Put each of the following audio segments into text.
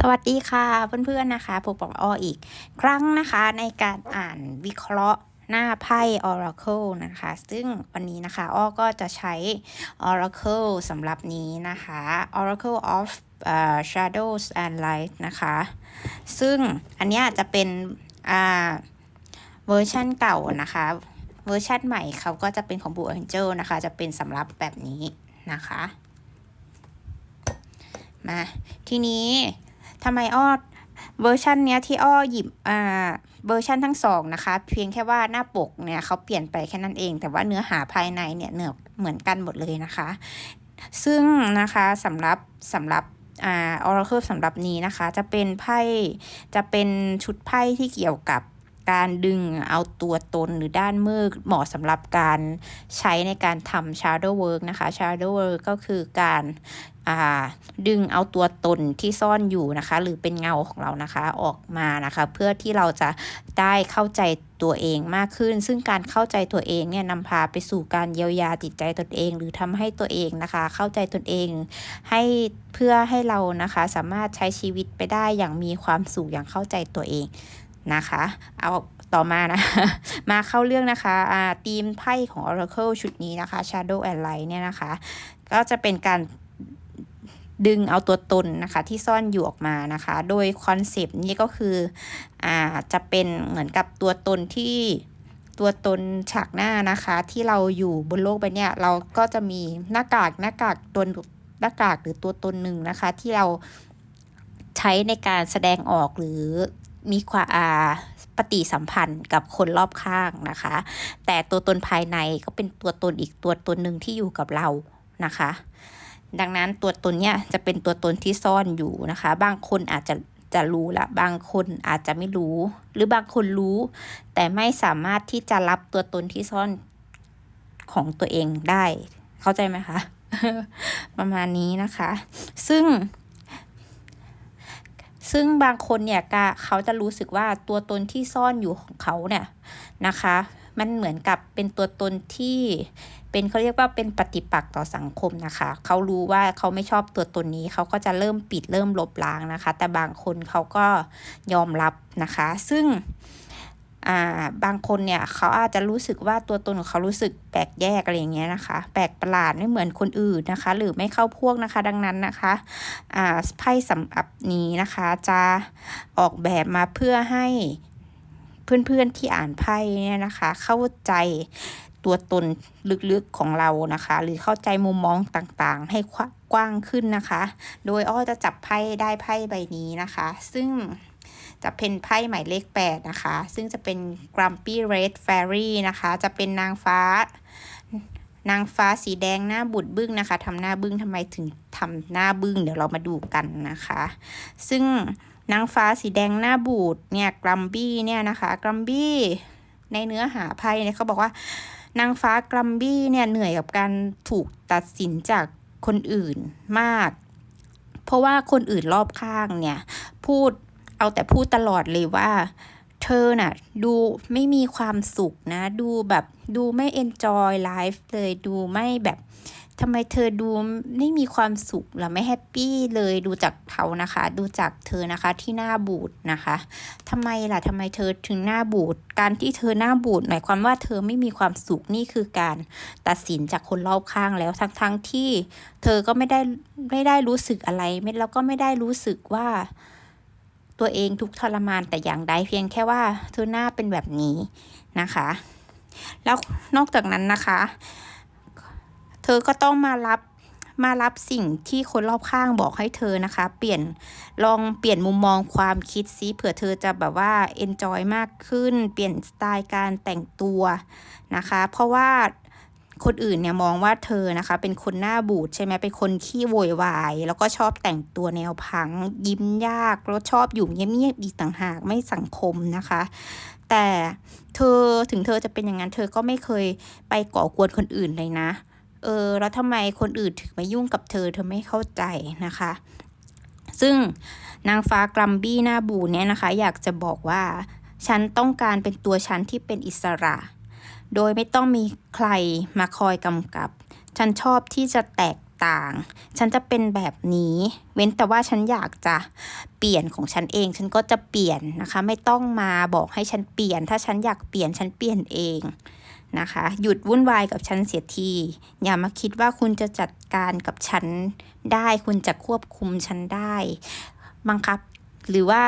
สวัสดีค่ะเพื่อนๆนะคะพบกับอ้ออีก ครั้งนะคะในการอ่านวิเคราะห์หน้าไพ่ Oracle นะคะ ซึ่งวันนี้นะคะ อ้อก็จะใช้ Oracle สำหรับนี้นะคะ Oracle of uh, Shadows and Light นะคะ ซึ่งอันนี้จะเป็นอ่าเวอร์ชันเก่านะคะ เวอร์ชันใหม่เขาก็จะเป็นของ Blue Angel นะคะ จะเป็นสำหรับแบบนี้นะคะ มา ทีนี้ ทำไมอ้อเวอร์ชันเนี้ยที่อ้อหยิบอ่าเวอร์ชันทั้งสองนะคะ เพียงแค่ว่าหน้าปกเนี่ยเขาเปลี่ยนไปแค่นั้นเอง แต่ว่าเนื้อหาภายในเนี่ยเนื้อเหมือนกันหมดเลยนะคะ ซึ่งนะคะสำหรับสำหรับอ่าออร์เคิลสำหรับนี้นะคะ จะเป็นไพ่จะเป็นชุดไพ่ที่เกี่ยวกับ การดึงเอาตัวตนหรือด้านมืดเหมาะสำหรับการใช้ในการทำ shadow work นะคะ shadow work ก็คือการาดึงเอาตัวตนที่ซ่อนอยู่นะคะ หรือเป็นเงาของเรานะคะออกมานะคะ เพื่อที่เราจะได้เข้าใจตัวเองมากขึ้น ซึ่งการเข้าใจตัวเองเนี่ยนำพาไปสู่การเยียวยาจิตใจตนเอง หรือทำให้ตัวเองนะคะ เข้าใจตนเองให้เพื่อให้เรานะคะสามารถใช้ชีวิตไปได้อย่างมีความสุขอย่างเข้าใจตัวเอง นะคะ เอาต่อมานะ มาเข้าเรื่องนะคะอ่าทีมไพ่ของ Oracle ชุดนี้นะคะ Shadow and Light เนี่ยนะคะ ก็จะเป็นการดึงเอาตัวตนนะคะที่ซ่อนอยู่ออกมานะคะ โดยคอนเซปต์นี้ก็คืออ่าจะเป็นเหมือนกับตัวตนที่ตัวตนฉากหน้านะคะ ที่เราอยู่บนโลกใบนี้เราก็จะมีหน้ากากหน้ากากตัวหน้ากากหรือตัวตนหนึ่งนะคะ ที่เราใช้ในการแสดงออกหรือ มีความปฏิสัมพันธ์กับคนรอบข้างนะคะ แต่ตัวตนภายในก็เป็นตัวตนอีกตัวตนหนึ่งที่อยู่กับเรานะคะ ดังนั้นตัวตนเนี้ยจะเป็นตัวตนที่ซ่อนอยู่นะคะ บางคนอาจจะจะรู้ละบางคนอาจจะไม่รู้ หรือบางคนรู้ แต่ไม่สามารถที่จะรับตัวตนที่ซ่อนของตัวเองได้ เข้าใจไหมคะ ประมาณนี้นะคะ ซึ่ง ซึ่งบางคนเนี่ยเขาจะรู้สึกว่าตัวตนที่ซ่อนอยู่ของเขาเนี่ยนะคะ มันเหมือนกับเป็นตัวตนที่เป็นเขาเรียกว่าเป็นปฏิปักษ์ต่อสังคมนะคะ เขารู้ว่าเขาไม่ชอบตัวตนนี้ เขาก็จะเริ่มปิดเริ่มลบล้างนะคะ แต่บางคนเขาก็ยอมรับนะคะ ซึ่ง อ่าบางคนเนี่ยเขาอาจจะรู้สึกว่าตัวตนของเขารู้สึกแปลกแยกอะไรอย่างเงี้ยนะคะ แปลกประหลาดไม่เหมือนคนอื่นนะคะ หรือไม่เข้าพวกนะคะ ดังนั้นนะคะอ่าไพ่สำหรับนี้นะคะ จะออกแบบมาเพื่อให้เพื่อนๆที่อ่านไพ่เนี่ยนะคะ เข้าใจตัวตนลึกๆของเรานะคะ หรือเข้าใจมุมมองต่างๆ ให้กว้างขึ้นนะคะ โดยอ้อจะจับไพ่ได้ไพ่ใบนี้นะคะ ซึ่ง จะเป็นไพ่หมายเลข 8 นะคะ ซึ่งจะเป็น Grumpy Red Fairy นะคะ จะเป็นนางฟ้า นางฟ้าสีแดงหน้าบุดบึ้งนะคะทำหน้าบึ้งทำไมถึงทำหน้าบึ้งเดี๋ยวเรามาดูกันนะคะ ซึ่งนางฟ้าสีแดงหน้าบูดเนี่ยกรัมบี้เนี่ยนะคะกรัมบี้ในเนื้อหาไพ่เนี่ยเขาบอกว่านางฟ้ากรัมบี้เนี่ยเหนื่อยกับการถูกตัดสินจากคนอื่นมาก เพราะว่าคนอื่นรอบข้างเนี่ย พูด เอาแต่พูดตลอดเลยว่า เธอน่ะ ดูไม่มีความสุขนะ ดูแบบดูไม่ enjoy life เลยดูไม่แบบทำไมเธอดูไม่มีความสุขหรือไม่แฮปปี้เลยดูจากเขานะคะ ดูจากเธอนะคะที่หน้าบูดนะคะทำไมล่ะทำไมเธอถึงหน้าบูดการที่เธอหน้าบูดหมายความว่าเธอไม่มีความสุขนี่คือการตัดสินจากคนรอบข้างแล้วทั้งๆทที่ เธอก็ไม่ได้ไม่ได้รู้สึกอะไรไม่แล้วก็ไม่ได้รู้สึกว่า ตัวเองทุกทรมานแต่อย่างใดเพียงแค่ว่าเธอหน้าเป็นแบบนี้นะคะ แล้วนอกจากนั้นนะคะ เธอก็ต้องมารับมารับสิ่งที่คนรอบข้างบอกให้เธอนะคะ เปลี่ยนลองเปลี่ยนมุมมองความคิดซิเผื่อเธอจะแบบว่าเอนจอยมากขึ้น เปลี่ยนสไตล์การแต่งตัวนะคะ เพราะว่า คนอื่นเนี่ยมองว่าเธอนะคะ เป็นคนหน้าบูดใช่ไหมเป็นคนขี้โวยวาย แล้วก็ชอบแต่งตัวแนวพัง ยิ้มยากแล้วชอบอยู่เงียบๆอีต่างหากไม่สังคมนะคะ แต่เธอถึงเธอจะเป็นอย่างนั้น เธอก็ไม่เคยไปก่อกวนคนอื่นเลยนะ เออแล้วทำไมคนอื่นถึงมายุ่งกับเธอเธอไม่เข้าใจนะคะ ซึ่งนางฟ้ากรัมบี้หน้าบูเนี่ยนะคะ อยากจะบอกว่าฉันต้องการเป็นตัวฉันที่เป็นอิสระ โดยไม่ต้องมีใครมาคอยกำกับ ฉันชอบที่จะแตกต่าง ฉันจะเป็นแบบนี้ เว้นแต่ว่าฉันอยากจะเปลี่ยนของฉันเอง ฉันก็จะเปลี่ยนนะคะ ไม่ต้องมาบอกให้ฉันเปลี่ยน ถ้าฉันอยากเปลี่ยนฉันเปลี่ยนเองนะคะ หยุดวุ่นวายกับฉันเสียที อย่ามาคิดว่าคุณจะจัดการกับฉันได้ คุณจะควบคุมฉันได้บังคับ หรือว่า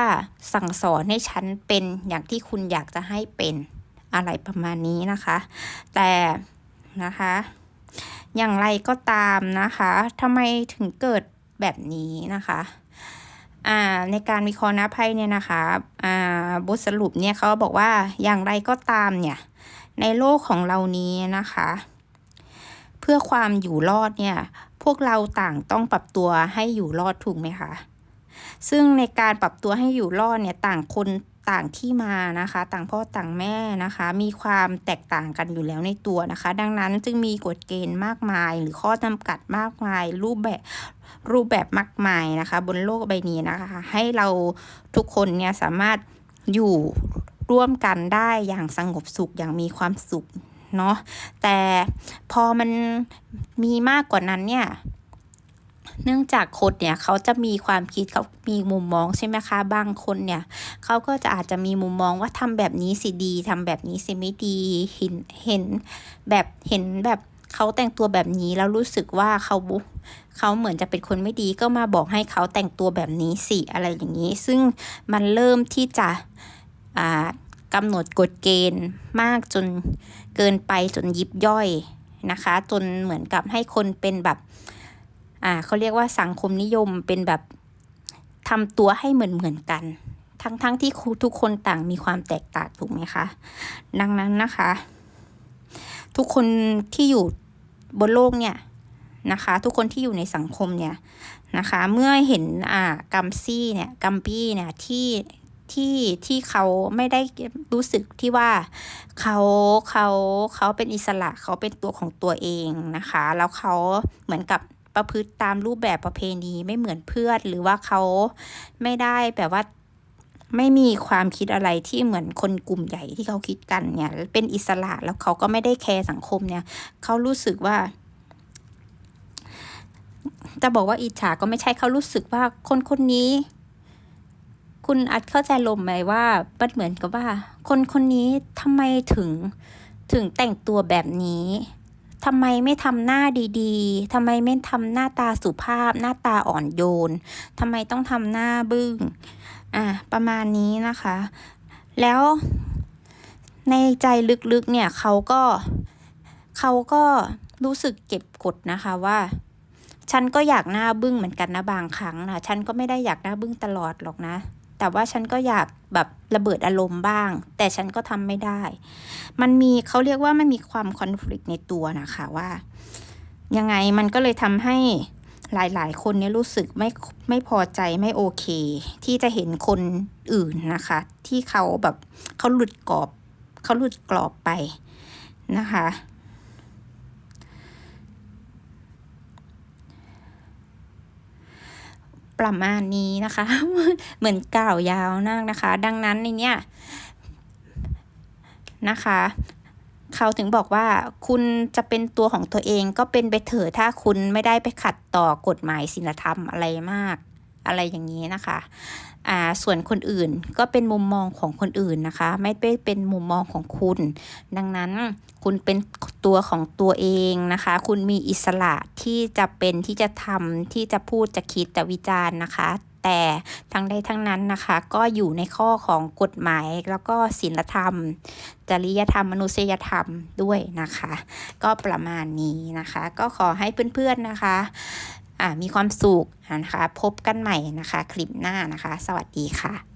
สั่งสอนให้ฉันเป็นอย่างที่คุณอยากจะให้เป็น อะไรประมาณนี้นะคะ แต่นะคะ อย่างไรก็ตามนะคะทำไมถึงเกิดแบบนี้นะคะในการวิเคราะห์นับไพ่เนี่ยนะคะบทสรุปเนี่ยเขาบอกว่าอย่างไรก็ตามเนี่ย ในโลกของเรานี้นะคะ เพื่อความอยู่รอดเนี่ย พวกเราต่างต้องปรับตัวให้อยู่รอดถูกไหมคะ ซึ่งในการปรับตัวให้อยู่รอดเนี่ยต่างคน ต่างที่มานะคะ ต่างพ่อต่างแม่นะคะ มีความแตกต่างกันอยู่แล้วในตัวนะคะ ดังนั้นจึงมีกฎเกณฑ์มากมาย หรือข้อจำกัดมากมาย รูปแบบรูปแบบมากมายนะคะ บนโลกใบนี้นะคะ ให้เราทุกคนเนี่ยสามารถอยู่ร่วมกันได้อย่างสงบสุขอย่างมีความสุขเนาะแต่พอมันมีมากกว่านั้นเนี่ย เนื่องจากคนเนี่ยเขาจะมีความคิดเขามีมุมมองใช่ไหมคะ บางคนเนี่ยเขาก็จะอาจจะมีมุมมองว่าทำแบบนี้สิดีทำแบบนี้สิไม่ดีเห็นเห็นแบบเห็นแบบเขาแต่งตัวแบบนี้แล้วรู้สึกว่าเขาเขาเหมือนจะเป็นคนไม่ดีก็มาบอกให้เขาแต่งตัวแบบนี้สิอะไรอย่างนี้ ซึ่งมันเริ่มที่จะอ่ากำหนดกฎเกณฑ์มากจนเกินไปจนยิบย่อยนะคะ จนเหมือนกับให้คนเป็นแบบ อ่าเขาเรียกว่าสังคมนิยมเป็นแบบทำตัวให้เหมือนเหมือนกัน ทั้งๆทที่ทุกคนต่างมีความแตกต่างถูกไหมคะ ดังนั้นนะคะ ทุกคนที่อยู่บนโลกเนี่ยนะคะ ทุกคนที่อยู่ในสังคมเนี่ยนะคะ เมื่อเห็นอ่ากัมซี่เนี่ยกัมปี้เนี่ยที่ที่ที่เขาไม่ได้รู้สึกที่ว่าเขาเขาเขาเป็นอิสระเขาเป็นตัวของตัวเองนะคะ แล้วเขาเหมือนกับ ประพฤติตามรูปแบบประเพณีไม่เหมือนเพื่อนหรือว่าเขาไม่ได้แบบว่าไม่มีความคิดอะไรที่เหมือนคนกลุ่มใหญ่ที่เขาคิดกันเนี่ย เป็นอิสระแล้วเขาก็ไม่ได้แคร์สังคมเนี่ย เขารู้สึกว่า จะบอกว่าอิจฉาก็ไม่ใช่เขารู้สึกว่าคนคนนี้ คุณอาจเข้าใจลมไหมว่ามันเหมือนกับว่า คนคนนี้ทำไมถึงถึงแต่งตัวแบบนี้ ทำไมไม่ทำหน้าดีๆทำไมไม่ทำหน้าตาสุภาพ หน้าตาอ่อนโยนทำไมต้องทำหน้าบึง้งอะประมาณนี้นะคะ แล้วในใจลึกๆเนี่ยเขาก็เขาก็รู้สึกเก็บกดนะคะว่าฉันก็อยากหน้าบึ้งเหมือนกันนะบางครั้งนะฉันก็ไม่ได้อยากหน้าบึ้งตลอดหรอกนะ แต่ว่าฉันก็อยากแบบระเบิดอารมณ์บ้าง แต่ฉันก็ทำไม่ได้ มันมีเขาเรียกว่ามันมีความคอน FLICT ในตัวนะคะว่า ยังไงมันก็เลยทำให้หลายๆ คนเนี่ยรู้สึกไม่ไม่พอใจไม่โอเค ที่จะเห็นคนอื่นนะคะ ที่เขาแบบเขาหลุดกรอบเขาหลุดกรอบไปนะคะ ประมาณนี้นะคะ เหมือนกล่าวยาวมากนะคะ ดังนั้นในเนี้ยนะคะ เขาถึงบอกว่าคุณจะเป็นตัวของตัวเองก็เป็นไปเถอะถ้าคุณไม่ได้ไปขัดต่อกฎหมายศีลธรรมอะไรมาก อะไรอย่างนี้นะคะอ่าส่วนคนอื่นก็เป็นมุมมองของคนอื่นนะคะ ไม่ได้เป็นมุมมองของคุณ ดังนั้นคุณเป็นตัวของตัวเองนะคะ คุณมีอิสระที่จะเป็นที่จะทำที่จะพูดจะคิดจะวิจารณ์นะคะแต่ทั้งใดทั้งนั้นนะคะ ก็อยู่ในข้อของกฎหมายแล้วก็ศีลธรรม จริยธรรมมนุษยธรรมด้วยนะคะ ก็ประมาณนี้นะคะ ก็ขอให้เพื่อนๆนะคะ มีความสุขนะคะ พบกันใหม่นะคะ คลิปหน้านะคะ สวัสดีค่ะ